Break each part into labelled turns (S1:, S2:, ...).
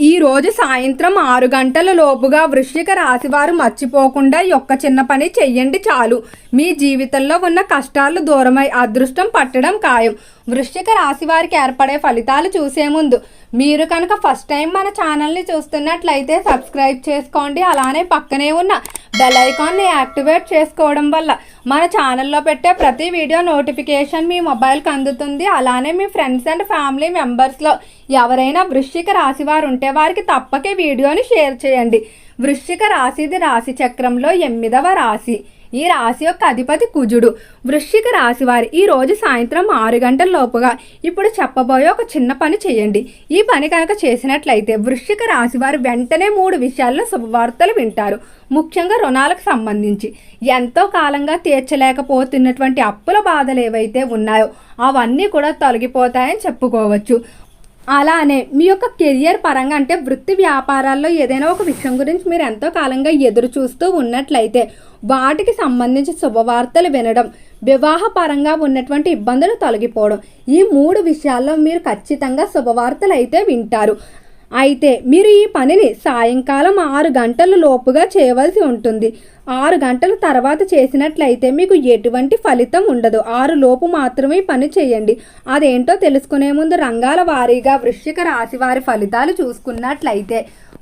S1: ఈ రోజు సాయంత్రం ఆరు గంటల లోపుగా వృశ్చిక రాశి వారు మర్చిపోకుండా యొక్క చిన్న పని చెయ్యండి చాలు. మీ జీవితంలో ఉన్న కష్టాలు దూరమై అదృష్టం పట్టడం ఖాయం. వృశ్చిక రాశి వారికి ఏర్పడే ఫలితాలు చూసే ముందు మీరు కనుక ఫస్ట్ టైం మన ఛానల్ని చూస్తున్నట్లయితే సబ్స్క్రైబ్ చేసుకోండి. అలానే పక్కనే ఉన్న బెల్ ఐకాన్ని యాక్టివేట్ చేసుకోవడం వల్ల మన ఛానల్లో పెట్టే ప్రతి వీడియో నోటిఫికేషన్ మీ మొబైల్కి అందుతుంది. అలానే మీ ఫ్రెండ్స్ అండ్ ఫ్యామిలీ మెంబర్స్లో ఎవరైనా వృశ్చిక రాశి వారు ఉంటే వారికి తప్పక వీడియోని షేర్ చేయండి. వృశ్చిక రాశిది రాశి చక్రంలో ఎనిమిదవ రాశి. ఈ రాశి యొక్క అధిపతి కుజుడు. వృశ్చిక రాశి వారి ఈ రోజు సాయంత్రం ఆరు గంటల లోపుగా ఇప్పుడు చెప్పబోయే ఒక చిన్న పని చేయండి. ఈ పని కనుక చేసినట్లయితే వృశ్చిక రాశి వారు వెంటనే మూడు విషయాల్లో శుభవార్తలు వింటారు. ముఖ్యంగా రుణాలకు సంబంధించి. ఎంతో కాలంగా తీర్చలేకపోతున్నటువంటి అప్పుల బాధలు ఏవైతే ఉన్నాయో అవన్నీ కూడా తొలగిపోతాయని చెప్పుకోవచ్చు. అలానే మీ యొక్క కెరియర్ పరంగా అంటే వృత్తి వ్యాపారాల్లో ఏదైనా ఒక విషయం గురించి మీరు ఎంతో కాలంగా ఎదురు చూస్తూ ఉన్నట్లయితే వాటికి సంబంధించి శుభవార్తలు వినడం వివాహ పరంగా ఉన్నటువంటి ఇబ్బందులు తొలగిపోవడం ఈ మూడు విషయాల్లో మీరు ఖచ్చితంగా శుభవార్తలు అయితే వింటారు. అయితే మీరు ఈ పనిని సాయంకాలం ఆరు గంటల లోపుగా చేయవలసి ఉంటుంది. ఆరు గంటల తర్వాత చేసినట్లయితే మీకు ఎటువంటి ఫలితం ఉండదు. ఆరు లోపు మాత్రమే పని చేయండి. అదేంటో తెలుసుకునే ముందు రంగాల వారీగా వృశ్చిక రాశి వారి ఫలితాలు చూసుకున్నట్లయితే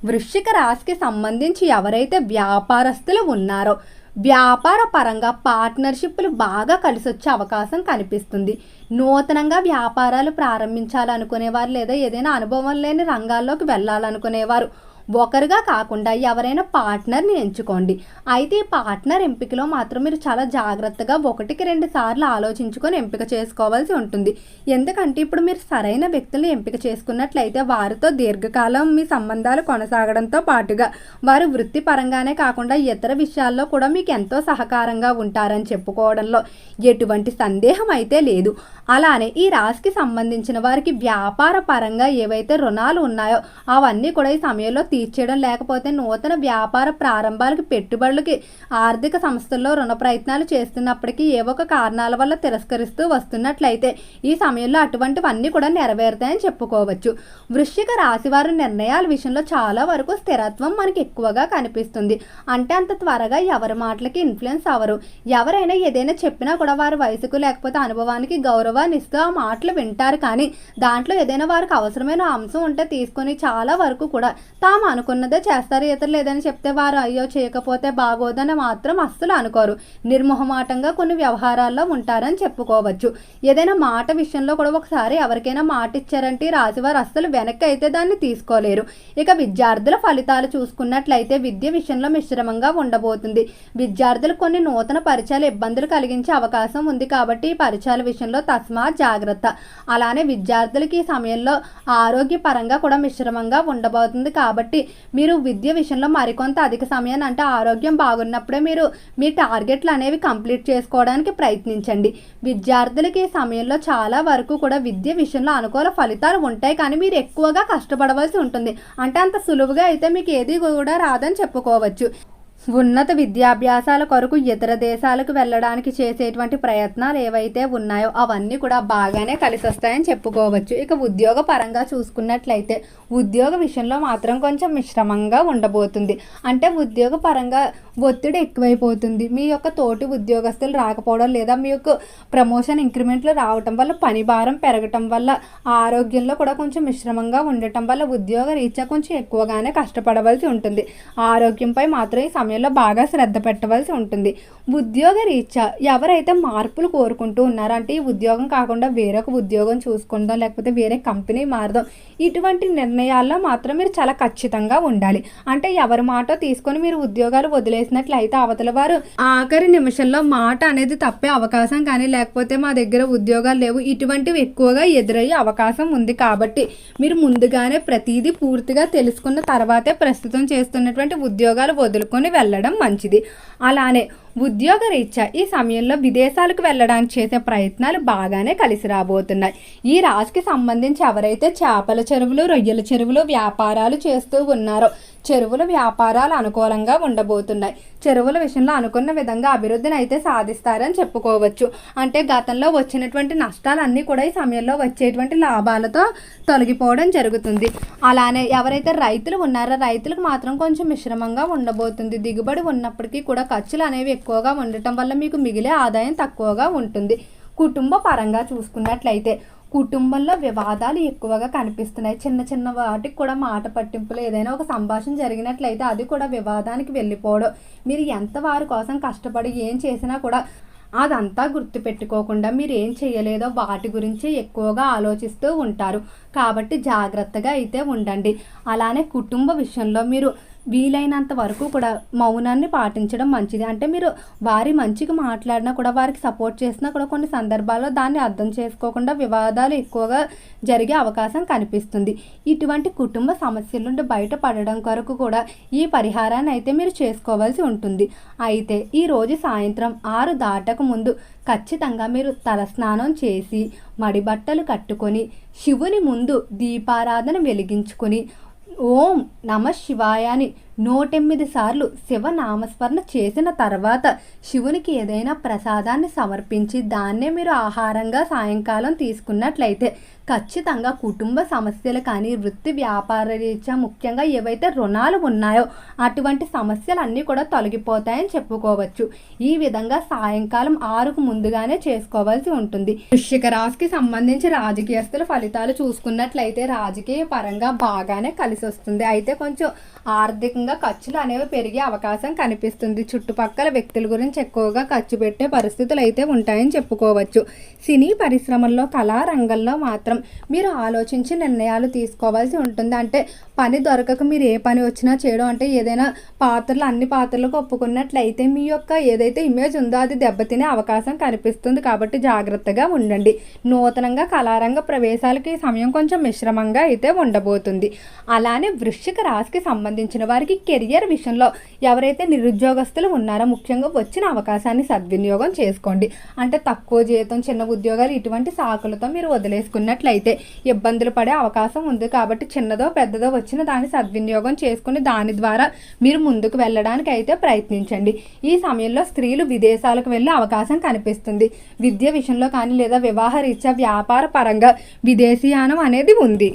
S1: వృశ్చిక రాశికి సంబంధించి ఎవరైతే వ్యాపారస్తులు ఉన్నారో వ్యాపార పరంగా పార్ట్నర్షిప్లు బాగా కలిసొచ్చే అవకాశం కనిపిస్తుంది. నూతనంగా వ్యాపారాలు ప్రారంభించాలనుకునేవారు లేదా ఏదైనా అనుభవం లేని రంగాల్లోకి వెళ్ళాలనుకునేవారు. ఒకరుగా కాకుండా ఎవరైనా పార్ట్నర్ని ఎంచుకోండి. అయితే ఈ పార్ట్నర్ ఎంపికలో మాత్రం మీరు చాలా జాగ్రత్తగా ఒకటికి రెండు సార్లు ఆలోచించుకొని ఎంపిక చేసుకోవాల్సి ఉంటుంది. ఎందుకంటే ఇప్పుడు మీరు సరైన వ్యక్తులను ఎంపిక చేసుకున్నట్లయితే వారితో దీర్ఘకాలం మీ సంబంధాలు కొనసాగడంతో పాటుగా వారు వృత్తిపరంగానే కాకుండా ఇతర విషయాల్లో కూడా మీకు ఎంతో సహకారంగా ఉంటారని చెప్పుకోవడంలో ఎటువంటి సందేహం అయితే లేదు. అలానే ఈ రాశికి సంబంధించిన వారికి వ్యాపార పరంగా ఏవైతే రుణాలు ఉన్నాయో అవన్నీ కూడా ఈ సమయంలో తీ తీర్చేయడం లేకపోతే నూతన వ్యాపార ప్రారంభాలకు పెట్టుబడులకి ఆర్థిక సంస్థల్లో రుణ ప్రయత్నాలు చేస్తున్నప్పటికీ ఏవో ఒక కారణాల వల్ల తిరస్కరిస్తూ వస్తున్నట్లయితే ఈ సమయంలో అటువంటివన్నీ కూడా నెరవేరుతాయని చెప్పుకోవచ్చు. వృశ్చిక రాశి వారి నిర్ణయాల విషయంలో చాలా వరకు స్థిరత్వం మనకి ఎక్కువగా కనిపిస్తుంది. అంటే అంత త్వరగా ఎవరి మాటలకి ఇన్ఫ్లుయెన్స్ అవ్వరు. ఎవరైనా ఏదైనా చెప్పినా కూడా వారి వయసుకు లేకపోతే అనుభవానికి గౌరవాన్ని ఇస్తూ ఆ మాటలు వింటారు కానీ దాంట్లో ఏదైనా వారికి అవసరమైన అంశం ఉంటే తీసుకొని చాలా వరకు కూడా తాము అనుకున్నదే చేస్తారు. ఇతరులు ఏదైనా చెప్తే వారు అయ్యో చేయకపోతే బాగోదని మాత్రం అస్సలు అనుకోరు. నిర్మోహమాటంగా కొన్ని వ్యవహారాల్లో ఉంటారని చెప్పుకోవచ్చు. ఏదైనా మాట విషయంలో కూడా ఒకసారి ఎవరికైనా మాట ఇచ్చారంటే రాశివారు అస్సలు వెనక్కి అయితే దాన్ని తీసుకోలేరు. ఇక విద్యార్థుల ఫలితాలు చూసుకున్నట్లయితే విద్య విషయంలో మిశ్రమంగా ఉండబోతుంది. విద్యార్థులు కొన్ని నూతన పరిచయాలు ఇబ్బందులు కలిగించే అవకాశం ఉంది కాబట్టి ఈ పరిచయాల విషయంలో తస్మాత్ జాగ్రత్త. అలానే విద్యార్థులకి ఈ సమయంలో ఆరోగ్యపరంగా కూడా మిశ్రమంగా ఉండబోతుంది కాబట్టి మీరు విద్య విషయంలో మరికొంత అధిక సమయాన్ని అంటే ఆరోగ్యం బాగున్నప్పుడే మీరు మీ టార్గెట్లు అనేవి కంప్లీట్ చేసుకోవడానికి ప్రయత్నించండి. విద్యార్థులకి ఈ సమయంలో చాలా వరకు కూడా విద్య విషయంలో అనుకూల ఫలితాలు ఉంటాయి. కానీ మీరు ఎక్కువగా కష్టపడవలసి ఉంటుంది. అంటే అంత సులువుగా అయితే మీకు ఏది కూడా రాదని చెప్పుకోవచ్చు. ఉన్నత విద్యాభ్యాసాల కొరకు ఇతర దేశాలకు వెళ్ళడానికి చేసేటువంటి ప్రయత్నాలు ఏవైతే ఉన్నాయో అవన్నీ కూడా బాగానే కలిసి వస్తాయని చెప్పుకోవచ్చు. ఇక ఉద్యోగ పరంగా చూసుకున్నట్లయితే ఉద్యోగ విషయంలో మాత్రం కొంచెం మిశ్రమంగా ఉండబోతుంది. అంటే ఉద్యోగ పరంగా ఒత్తిడి ఎక్కువైపోతుంది. మీ యొక్క తోటి ఉద్యోగస్తులు రాకపోవడం లేదా మీ యొక్క ప్రమోషన్ ఇంక్రిమెంట్లు రావటం వల్ల పని భారం పెరగటం వల్ల ఆరోగ్యంలో కూడా కొంచెం మిశ్రమంగా ఉండటం వల్ల ఉద్యోగ రీత్యా కొంచెం ఎక్కువగానే కష్టపడవలసి ఉంటుంది. ఆరోగ్యంపై మాత్రం ఈ సమయంలో బాగా శ్రద్ధ పెట్టవలసి ఉంటుంది. ఉద్యోగ రీత్యా ఎవరైతే మార్పులు కోరుకుంటూ ఉన్నారో అంటే ఈ ఉద్యోగం కాకుండా వేరొక ఉద్యోగం చూసుకుందాం లేకపోతే వేరే కంపెనీ మారదాం ఇటువంటి నిర్ణయాల్లో మాత్రం మీరు చాలా ఖచ్చితంగా ఉండాలి. అంటే ఎవరి మాట తీసుకొని మీరు ఉద్యోగాలు వదిలేసినట్లయితే అవతల వారు ఆఖరి నిమిషంలో మాట అనేది తప్పే అవకాశం కానీ లేకపోతే మా దగ్గర ఉద్యోగాలు లేవు ఇటువంటివి ఎక్కువగా ఎదురయ్యే అవకాశం ఉంది కాబట్టి మీరు ముందుగానే ప్రతిదీ పూర్తిగా తెలుసుకున్న తర్వాతే ప్రస్తుతం చేస్తున్నటువంటి ఉద్యోగాలు వదులుకొని వెళ్ళడం మంచిది. అలానే ఉద్యోగ రీత్యా ఈ సమయంలో విదేశాలకు వెళ్ళడానికి చేసే ప్రయత్నాలు బాగానే కలిసి రాబోతున్నాయి. ఈ రాశికి సంబంధించి ఎవరైతే చేపల చెరువులు రొయ్యల చెరువులు వ్యాపారాలు చేస్తూ ఉన్నారో చెరువుల వ్యాపారాలు అనుకూలంగా ఉండబోతున్నాయి. చెరువుల విషయంలో అనుకున్న విధంగా అభివృద్ధిని అయితే సాధిస్తారని చెప్పుకోవచ్చు. అంటే గతంలో వచ్చినటువంటి నష్టాలన్నీ కూడా ఈ సమయంలో వచ్చేటువంటి లాభాలతో తొలగిపోవడం జరుగుతుంది. అలానే ఎవరైతే రైతులు ఉన్నారో రైతులకు మాత్రం కొంచెం మిశ్రమంగా ఉండబోతుంది. దిగుబడి ఉన్నప్పటికీ కూడా ఖర్చులు అనేవి ఎక్కువగా ఉండటం వల్ల మీకు మిగిలే ఆదాయం తక్కువగా ఉంటుంది. కుటుంబ పరంగా చూసుకున్నట్లయితే కుటుంబంలో వివాదాలు ఎక్కువగా కనిపిస్తున్నాయి. చిన్న చిన్న వాటికి కూడా మాట పట్టింపులు ఏదైనా ఒక సంభాషణ జరిగినట్లయితే అది కూడా వివాదానికి వెళ్ళిపోవడం. మీరు ఎంత వారి కోసం కష్టపడి ఏం చేసినా కూడా అదంతా గుర్తుపెట్టుకోకుండా మీరు ఏం చేయలేదో వాటి గురించి ఎక్కువగా ఆలోచిస్తూ ఉంటారు. కాబట్టి జాగ్రత్తగా అయితే ఉండండి. అలానే కుటుంబ విషయంలో మీరు వీలైనంత వరకు కూడా మౌనాన్ని పాటించడం మంచిది. అంటే మీరు వారి మంచికి మాట్లాడినా కూడా వారికి సపోర్ట్ చేసినా కూడా కొన్ని సందర్భాల్లో దాన్ని అర్థం చేసుకోకుండా వివాదాలు ఎక్కువగా జరిగే అవకాశం కనిపిస్తుంది. ఇటువంటి కుటుంబ సమస్యల నుండి బయటపడడం కొరకు కూడా ఈ పరిహారాన్ని అయితే మీరు చేసుకోవాల్సి ఉంటుంది. అయితే ఈరోజు సాయంత్రం ఆరు దాటక ముందు ఖచ్చితంగా మీరు తలస్నానం చేసి మడి బట్టలు కట్టుకొని శివుని ముందు దీపారాధన వెలిగించుకొని ఓం నమ శివాయ అని నూటెనిమిది సార్లు శివనామస్మరణ చేసిన తర్వాత శివునికి ఏదైనా ప్రసాదాన్ని సమర్పించి దాన్నే మీరు ఆహారంగా సాయంకాలం తీసుకున్నట్లయితే ఖచ్చితంగా కుటుంబ సమస్యలు కానీ వృత్తి వ్యాపార రీత్యా ముఖ్యంగా ఏవైతే రుణాలు ఉన్నాయో అటువంటి సమస్యలు అన్నీ కూడా తొలగిపోతాయని చెప్పుకోవచ్చు. ఈ విధంగా సాయంకాలం ఆరుకు ముందుగానే చేసుకోవాల్సి ఉంటుంది. వృశ్చిక రాశికి సంబంధించి రాజకీయస్తుల ఫలితాలు చూసుకున్నట్లయితే రాజకీయ పరంగా బాగానే కలిసి వస్తుంది అయితే కొంచెం ఆర్థికంగా ఖర్చులు అనేవి పెరిగే అవకాశం కనిపిస్తుంది. చుట్టుపక్కల వ్యక్తుల గురించి ఎక్కువగా ఖర్చు పెట్టే పరిస్థితులు అయితే ఉంటాయని చెప్పుకోవచ్చు. సినీ పరిశ్రమల్లో కళారంగంలో మాత్రం మీరు ఆలోచించి నిర్ణయాలు తీసుకోవాల్సి ఉంటుంది. అంటే పని దొరకక మీరు ఏ పని వచ్చినా చేయడం అంటే ఏదైనా పాత్రలు అన్ని పాత్రలకు ఒప్పుకున్నట్లయితే మీ యొక్క ఏదైతే ఇమేజ్ ఉందో అది దెబ్బతినే అవకాశం కనిపిస్తుంది. కాబట్టి జాగ్రత్తగా ఉండండి. నూతనంగా కళారంగ ప్రవేశాలకి ఈ సమయం కొంచెం మిశ్రమంగా అయితే ఉండబోతుంది. అలానే వృశ్చిక రాశికి సంబంధించిన వారికి కెరియర్ విషయంలో ఎవరైతే నిరుద్యోగస్తులు ఉన్నారో ముఖ్యంగా వచ్చిన అవకాశాన్ని సద్వినియోగం చేసుకోండి. అంటే తక్కువ జీతం చిన్న ఉద్యోగాలు ఇటువంటి సాకులతో మీరు వదిలేసుకున్నట్లయితే ఇబ్బందులు పడే అవకాశం ఉంది. కాబట్టి చిన్నదో పెద్దదో వచ్చిన దాన్ని సద్వినియోగం చేసుకుని దాని ద్వారా మీరు ముందుకు వెళ్ళడానికి అయితే ప్రయత్నించండి. ఈ సమయంలో స్త్రీలు విదేశాలకు వెళ్ళే అవకాశం కనిపిస్తుంది. విద్య విషయంలో కానీ లేదా వివాహ రీత్యా వ్యాపార పరంగా విదేశీయానం అనేది ఉంది.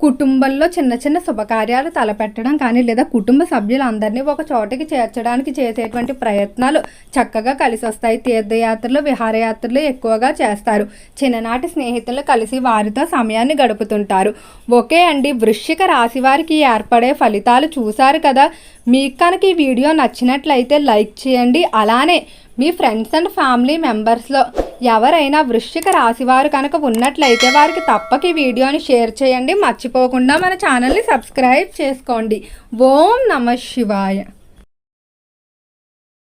S1: కుటుంబంలో చిన్న చిన్న శుభకార్యాలు తలపెట్టడం కానీ లేదా కుటుంబ సభ్యులందరినీ ఒక చోటకి చేర్చడానికి చేసేటువంటి ప్రయత్నాలు చక్కగా కలిసి వస్తాయి. తీర్థయాత్రలు విహారయాత్రలు ఎక్కువగా చేస్తారు. చిన్ననాటి స్నేహితులు కలిసి వారితో సమయాన్ని గడుపుతుంటారు. ఓకే అండి. వృశ్చిక రాశి వారికి ఏర్పడే ఫలితాలు చూశారు కదా? మీకు కనుక ఈ వీడియో నచ్చినట్లయితే లైక్ చేయండి. అలానే మీ ఫ్రెండ్స్ అండ్ ఫ్యామిలీ మెంబర్స్లో ఎవరైనా వృశ్చిక రాశివారు కనుక ఉన్నట్లయితే వారికి తప్పక ఈ వీడియోని షేర్ చేయండి. మర్చిపోకుండా మన ఛానల్ని సబ్స్క్రైబ్ చేసుకోండి. ఓం నమ శివాయ.